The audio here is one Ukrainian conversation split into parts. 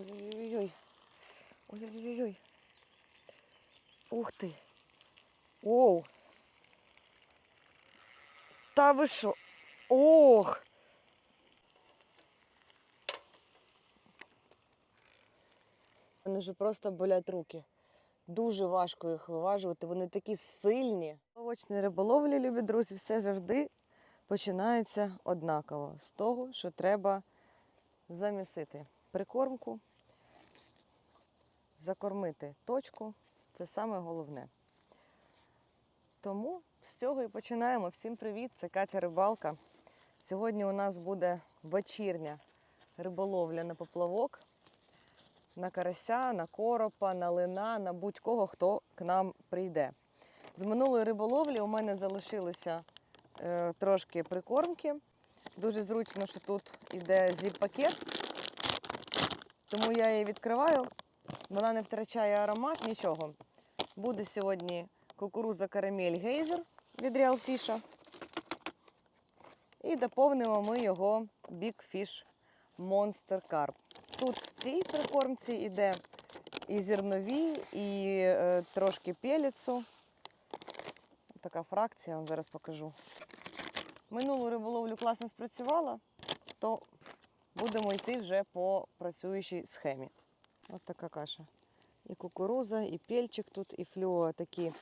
Ой-ой-ой. Ой-ой-ой. Ух ти. Оу. Та ви що? Ох. Вже просто болять руки. Дуже важко їх виважувати. Вони такі сильні. Овочні риболовлі, любі друзі, все завжди починається однаково з того, що треба замісити прикормку, закормити точку це саме головне. Тому з цього і починаємо. Всім привіт! Це Катя Рибалка. Сьогодні у нас буде вечірня риболовля на поплавок, на карася, на коропа, на лина, на будь-кого, хто к нам прийде. З минулої риболовлі у мене залишилося е, трошки прикормки. Дуже зручно, що тут іде зіп-пакет, тому я її відкриваю. Вона не втрачає аромат, нічого. Буде сьогодні кукуруза карамель гейзер від Real Fish. І доповнимо ми його Big Fish Monster Carp. Тут в цій прикормці йде і зернові, і е, трошки пеліцу. Така фракція, я вам зараз покажу. Минулу риболовлю класно спрацювала, то будемо йти вже по працюючій схемі. Ось така каша. І кукуруза, і пельчик тут, і флюо такі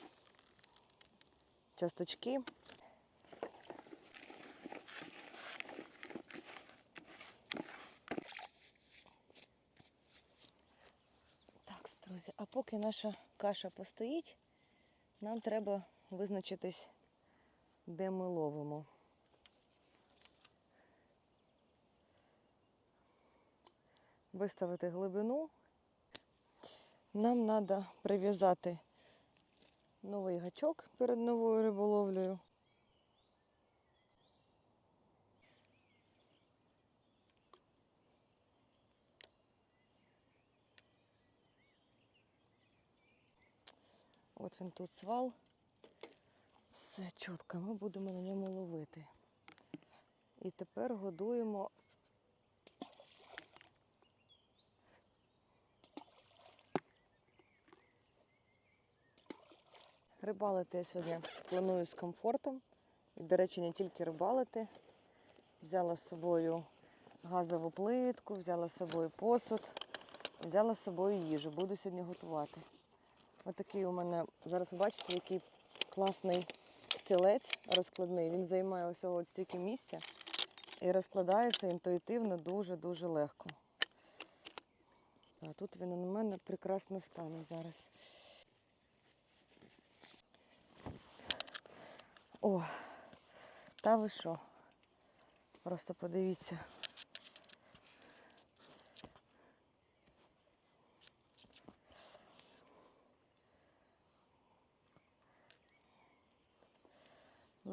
часточки. Так, друзі, а поки наша каша постоїть, нам треба визначитись, де ми ловимо. Виставити глибину. Нам треба прив'язати новий гачок перед новою риболовлею. От він тут свал. Все чітко, ми будемо на ньому ловити. І тепер годуємо Рибалити я сьогодні планую з комфортом. І, до речі, не тільки рибалити. Взяла з собою газову плитку, взяла з собою посуд, взяла з собою їжу. Буду сьогодні готувати. Отакий у мене, зараз ви бачите, який класний стілець розкладний. Він займає усього от стільки місця і розкладається інтуїтивно дуже-дуже легко. А тут він у мене прекрасно стане зараз. О, та ви що? Просто подивіться.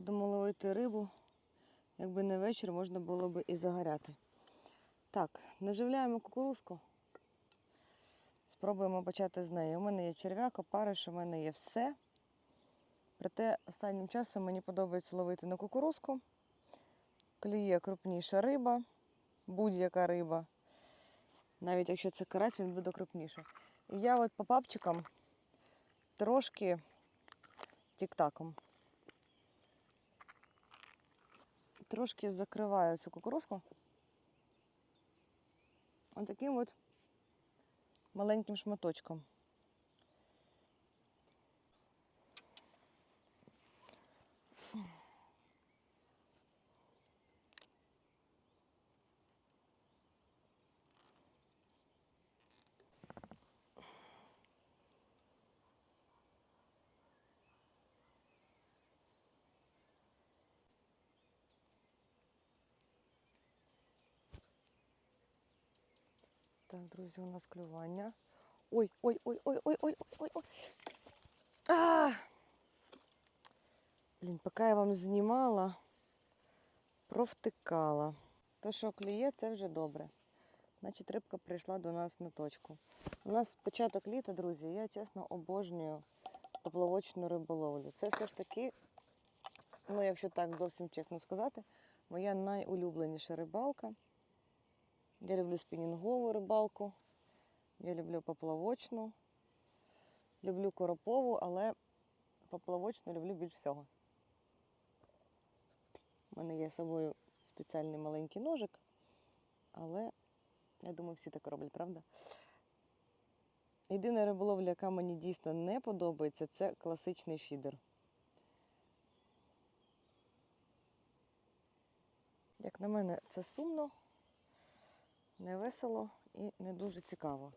Будемо ловити рибу. Якби не вечір, можна було б і загоряти. Так, наживляємо кукурузку. Спробуємо почати з неї. У мене є черв'як, опариш, у мене є все. Проте останнім часом мені подобається ловити на кукурузку. Клює крупніша риба, будь-яка риба. Навіть якщо це карась, він буде крупніше. І я от по папчикам трошки тік-таком. Трошки закриваю цю кукурузку. Отаким таким от маленьким шматочком. Так, друзі, у нас клювання. Ой, ой, ой, ой, ой, ой, ой, ой. А! Блін, поки я вам знімала, провтикала. То, що клює, це вже добре. значить рибка прийшла до нас на точку. У нас початок літа, друзі, я чесно обожнюю поплавочну риболовлю. Це все ж таки, ну якщо так зовсім чесно сказати, моя найулюбленіша рибалка. Я люблю спінінгову рибалку, я люблю поплавочну, люблю коропову, але поплавочну люблю більш всього. У мене є з собою спеціальний маленький ножик, але я думаю, всі так роблять, правда? Єдина риболовля, яка мені дійсно не подобається, це класичний фідер. Як на мене, це сумно, не весело і не дуже цікаво.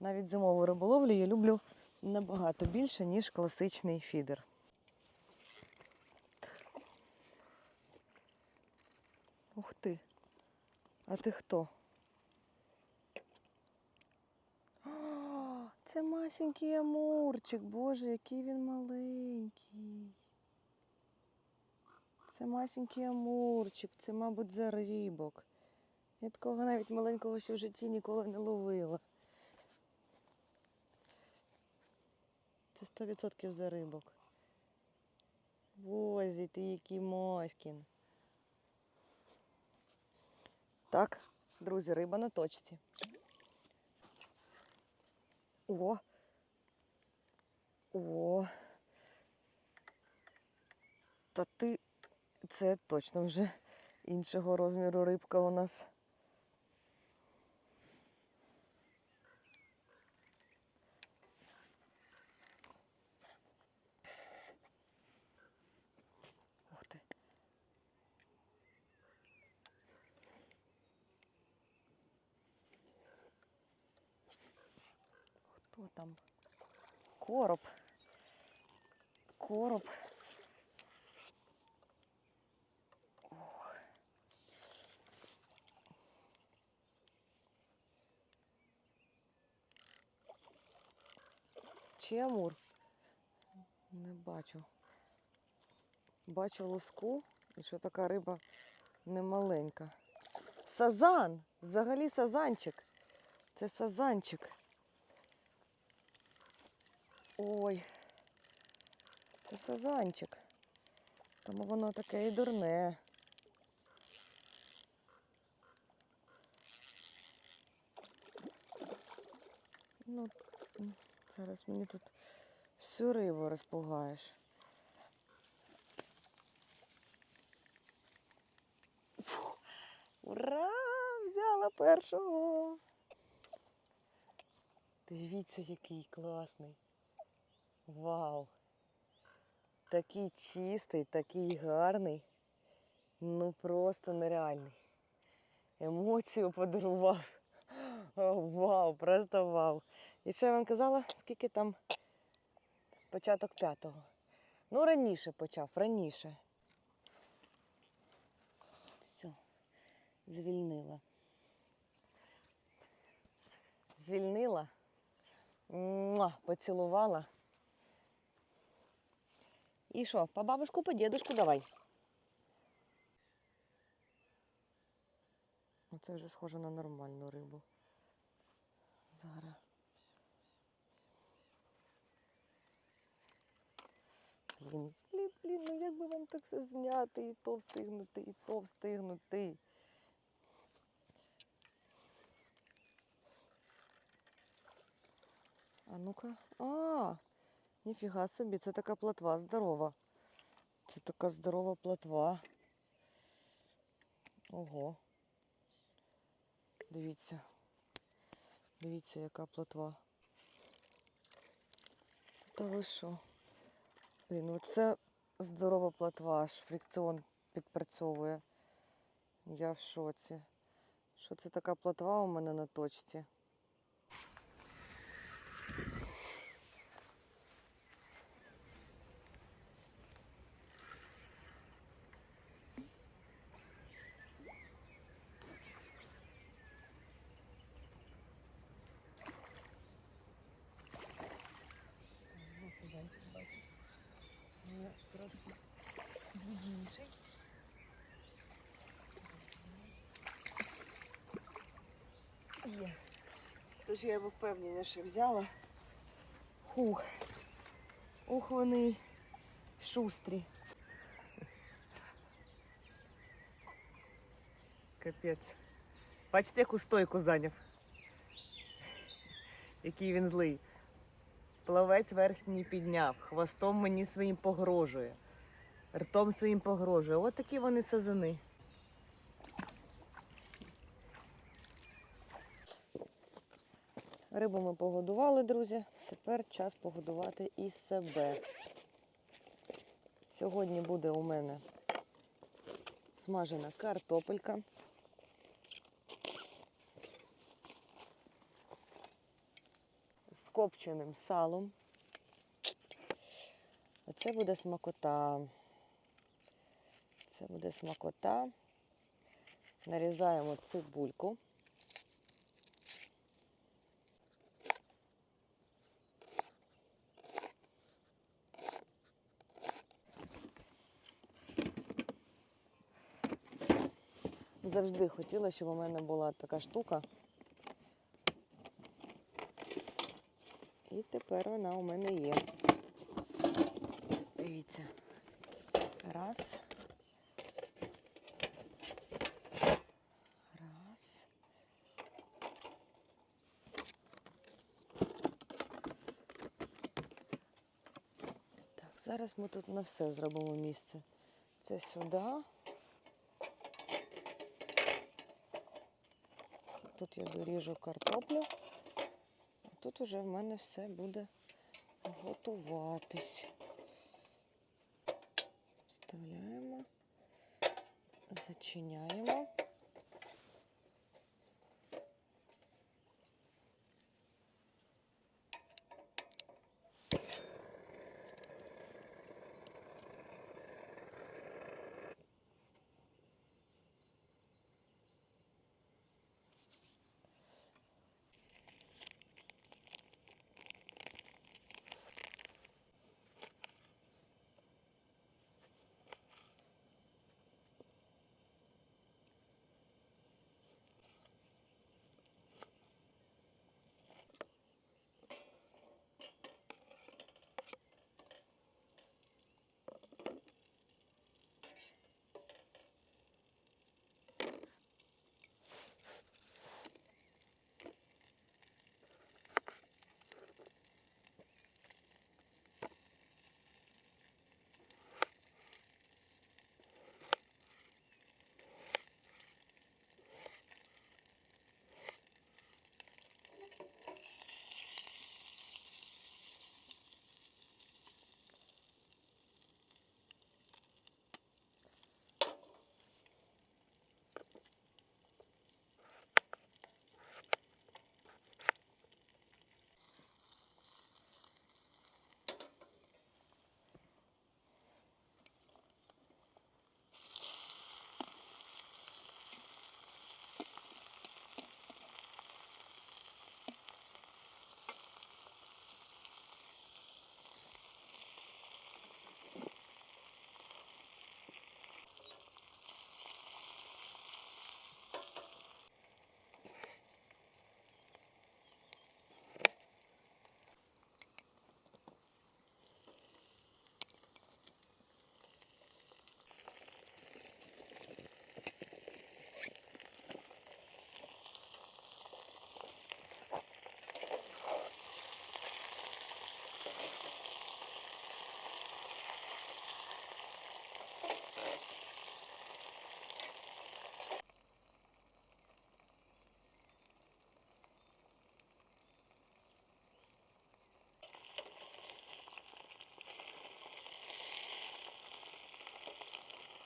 Навіть зимову риболовлю я люблю набагато більше, ніж класичний фідер. Ух ти. А ти хто? А, Це масенький амурчик. Боже, який він маленький. Це масенький амурчик, це, мабуть, за рибок. Я такого навіть маленького ще в житті ніколи не ловила. Це 100% за рибок. Бозі, ти який маськін. Так, друзі, риба на точці. О! О! Та ти це точно вже іншого розміру рибка у нас. Там? Короб. Короб. Ох. Чи амур? Не бачу. Бачу лоску, і що така риба немаленька. Сазан! Взагалі сазанчик. Це сазанчик. Ой, це сазанчик. Тому воно таке і дурне. Ну, зараз мені тут всю рибу розпугаєш. Фу, ура! Взяла першого. Дивіться, який класний. Вау! Такий чистий, такий гарний. Ну просто нереальний. Емоцію подарував. О, вау, просто вау. І що я вам казала, скільки там початок п'ятого? Ну, раніше почав, раніше. Все, звільнила. Звільнила. Муа, поцілувала. І що, по бабушку, по дедушку давай. Оце вже схоже на нормальну рибу. Зараз. Блін, блін, блін, ну як би вам так все зняти, і то встигнути, і то встигнути. А ну-ка. А, ніфіга собі, це така плотва здорова. Це така здорова плотва. Ого. Дивіться. Дивіться, яка плотва. Та ви що? Блін, оце здорова плотва, аж фрикціон підпрацьовує. Я в шоці. Що це така плотва у мене на точці? Ну, це зайчик, бачиш. Ну, трошки дрібніший. є. Тож я його впевненіше взяла. Хух. Ух, вони шустрі. Капець. Бачите, яку стойку зайняв. Який він злий. Плавець верхній підняв, хвостом мені своїм погрожує, ртом своїм погрожує. От такі вони сазани. Рибу ми погодували, друзі. Тепер час погодувати і себе. Сьогодні буде у мене смажена картопелька. Копченим салом. А це буде смакота. Це буде смакота. Нарізаємо цибульку. Завжди хотіла, щоб у мене була така штука. І тепер вона у мене є. Дивіться. Раз. Раз. Так, зараз ми тут на все зробимо місце. Це сюди. Тут я доріжу картоплю, тут уже в мене все буде готуватись. Вставляємо, зачиняємо.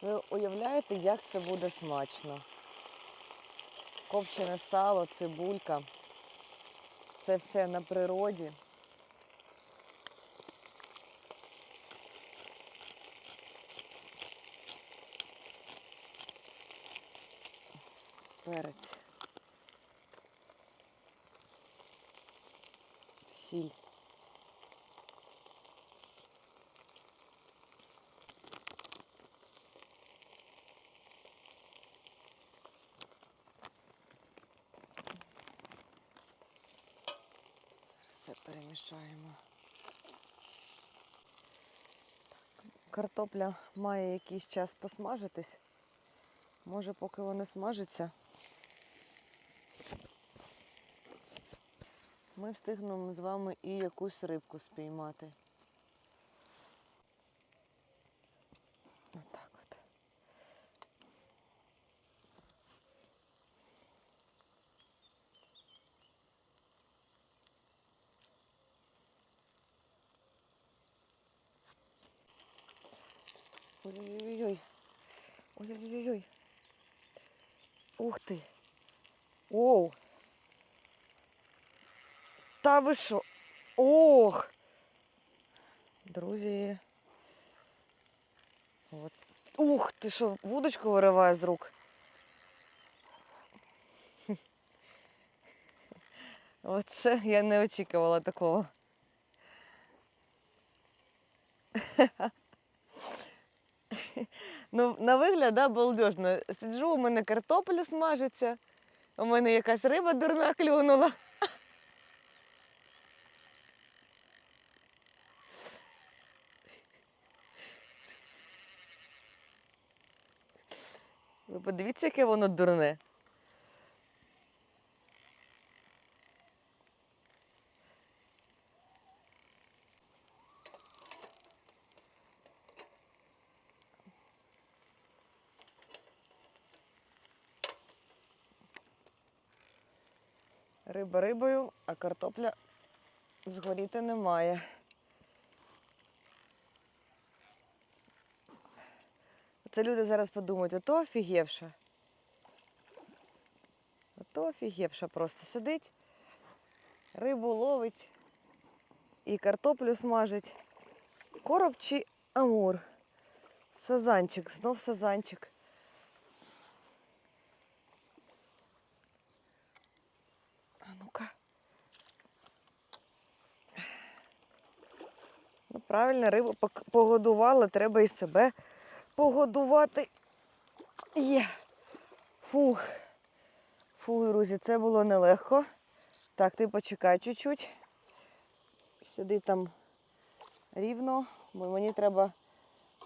Ви уявляєте, як це буде смачно? Копчене сало, цибулька. Це все на природі. Перець. Сіль. все перемішаємо. Картопля має якийсь час посмажитись. Може, поки вона смажиться, ми встигнемо з вами і якусь рибку спіймати. Отак от. Ой-ой-ой. Ой-ой-ой. Ух ти. Оу. Та ви що? Ох. Друзі. От. Ух ти що, вудочку вириває з рук. Оце я не очікувала такого. Ну, на вигляд, да, балдежно. Сиджу, у мене картопля смажиться, у мене якась риба дурна клюнула. Ви подивіться, яке воно дурне. Риба рибою, а картопля згоріти не Це люди зараз подумають, ото офігівша. Ото офігівша просто сидить, рибу ловить і картоплю смажить. Короб чи амур. Сазанчик, знов сазанчик. А ну-ка. Ну, правильно, рибу погодувала, треба і себе погодувати. Є. Фух. Фух, друзі, це було нелегко. Так, ти почекай чуть-чуть. Сиди там рівно, бо мені треба.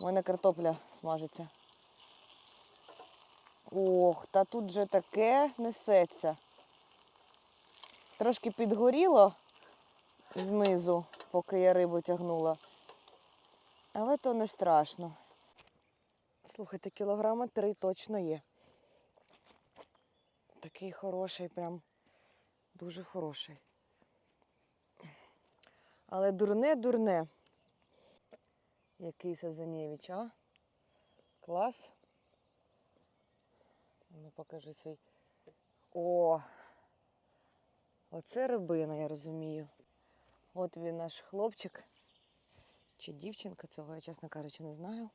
У мене картопля смажиться. Ох, та тут же таке несеться. Трошки підгоріло знизу, поки я рибу тягнула. Але то не страшно. Слухайте, кілограма три точно є. Такий хороший, прям дуже хороший. Але дурне-дурне. Який Сазанєвич, а? Клас. Ну, покажи свій. О! Оце рибина, я розумію. От він наш хлопчик. Чи дівчинка, цього я, чесно кажучи, не знаю.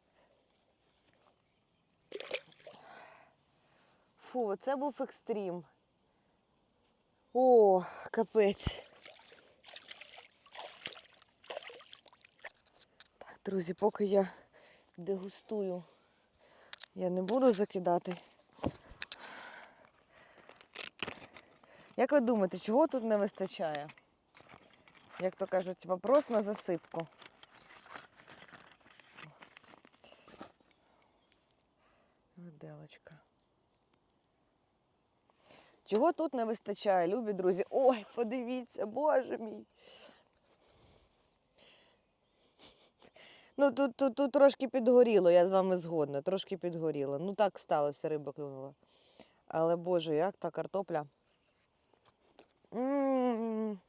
Фу, це був екстрім. О, капець. Так, друзі, поки я дегустую, я не буду закидати. Як ви думаєте, чого тут не вистачає? Як то кажуть, вопрос на засипку. Чого тут не вистачає, любі друзі? Ой, подивіться, боже мій. Ну, тут, тут, тут трошки підгоріло, я з вами згодна, трошки підгоріло. Ну так сталося, риба клюнула. Але боже, як та картопля. М,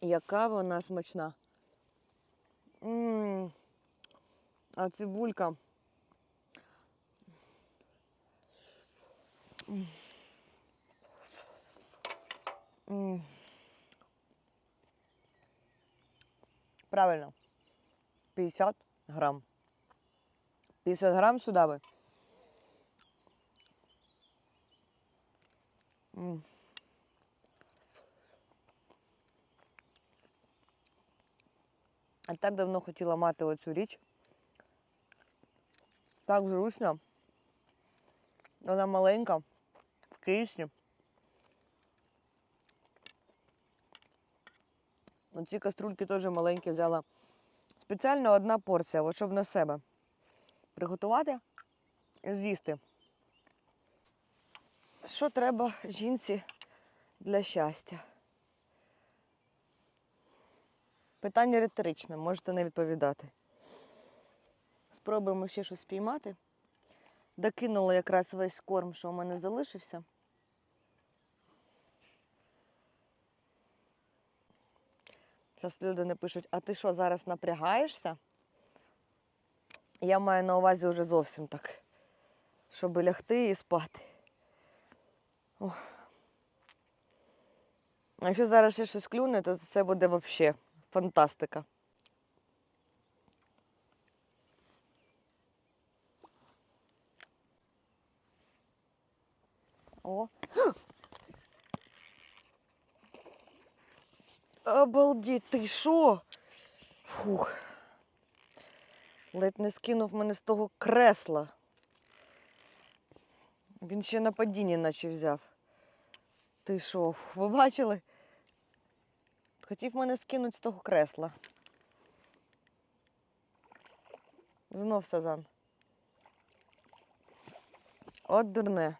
Яка вона смачна. М, А цибулька. М. М. Правильно. 50 грам. 50 грам сюди ви. А так давно хотіла мати оцю річ. Так зручно. Вона маленька, в кисні. Оці каструльки теж маленькі взяла. Спеціально одна порція, от щоб на себе приготувати і з'їсти. Що треба жінці для щастя? Питання риторичне, можете не відповідати. Спробуємо ще щось спіймати. Докинула якраз весь корм, що у мене залишився. Зараз люди не пишуть, а ти що, зараз напрягаєшся? Я маю на увазі вже зовсім так, щоб лягти і спати. Ох. Якщо зараз ще щось клюне, то це буде взагалі фантастика. О. Обалдеть, ти що? Фух. Ледь не скинув мене з того кресла. Він ще на падінні наче взяв. Ти що, ви бачили? Хотів мене скинути з того кресла. Знов сазан. От дурне.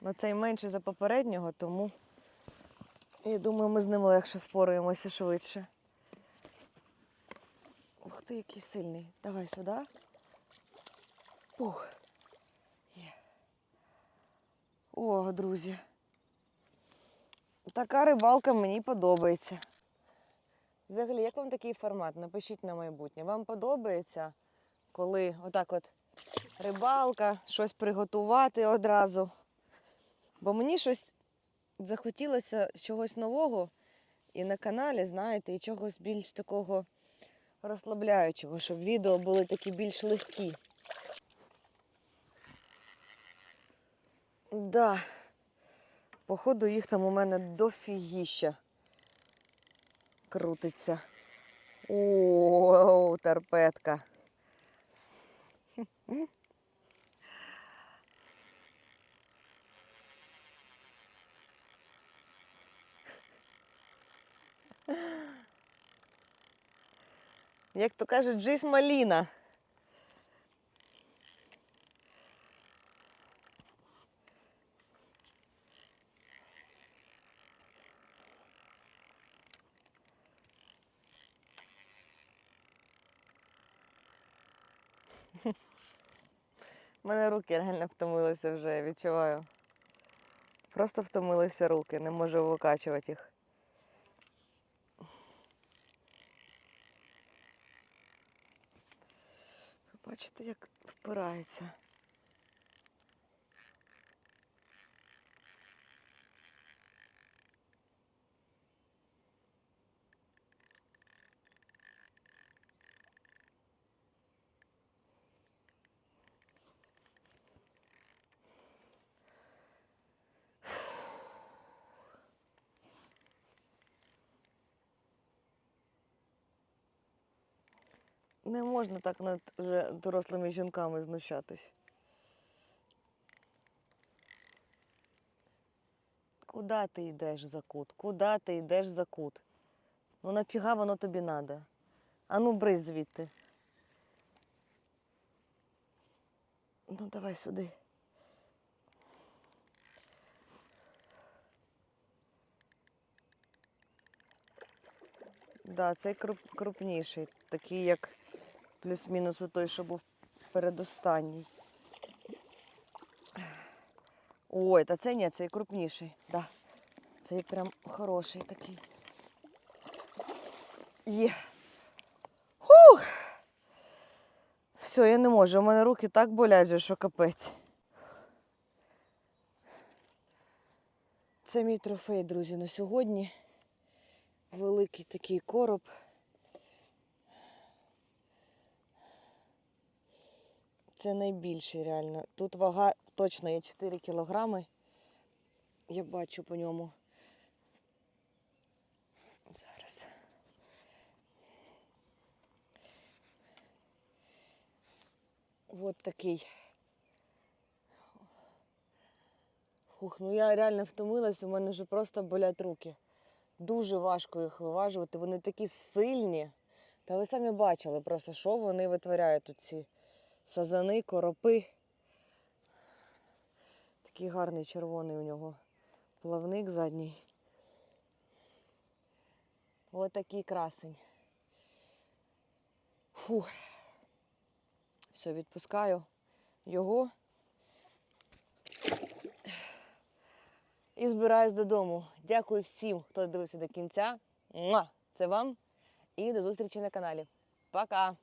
Ну цей менший за попереднього, тому я думаю, ми з ним легше впораємося швидше. Ух ти, який сильний. Давай сюди. Ух. Є. О, друзі. Така рибалка мені подобається. Взагалі, як вам такий формат? Напишіть на майбутнє. Вам подобається, коли отак от рибалка, щось приготувати одразу. Бо мені щось захотілося чогось нового і на каналі, знаєте, і чогось більш такого розслабляючого, щоб відео були такі більш легкі. Да. Походу, їх там у мене дофігіща крутиться. О, торпедка. Як то кажуть, джись маліна. У мене руки реально втомилися вже, відчуваю. Просто втомилися руки, не можу викачувати їх. Ви бачите, як Не можна так над вже дорослими жінками знущатись. Куда ти йдеш за кут? Куда ти йдеш за кут? Ну нафіга воно тобі надо? А ну бризь звідти. Ну давай сюди. Да, цей круп, крупніший, такий як плюс-мінус у той, що був передостанній. Ой, та це ні, цей крупніший. Да. Цей прям хороший такий. Є. Фух. Все, я не можу. У мене руки так болять, що капець. Це мій трофей, друзі, на сьогодні. Великий такий короб. Це найбільший реально. Тут вага точно є 4 кілограми. Я бачу по ньому. Зараз. От такий. Фух, ну я реально втомилась, у мене вже просто болять руки. Дуже важко їх виважувати. Вони такі сильні. Та ви самі бачили просто, що вони витворяють тут ці сазани, коропи. Такий гарний червоний у нього плавник задній. Ось такий красень. Фух. Все, відпускаю його. І збираюсь додому. Дякую всім, хто дивився до кінця. Це вам. І до зустрічі на каналі. Пока!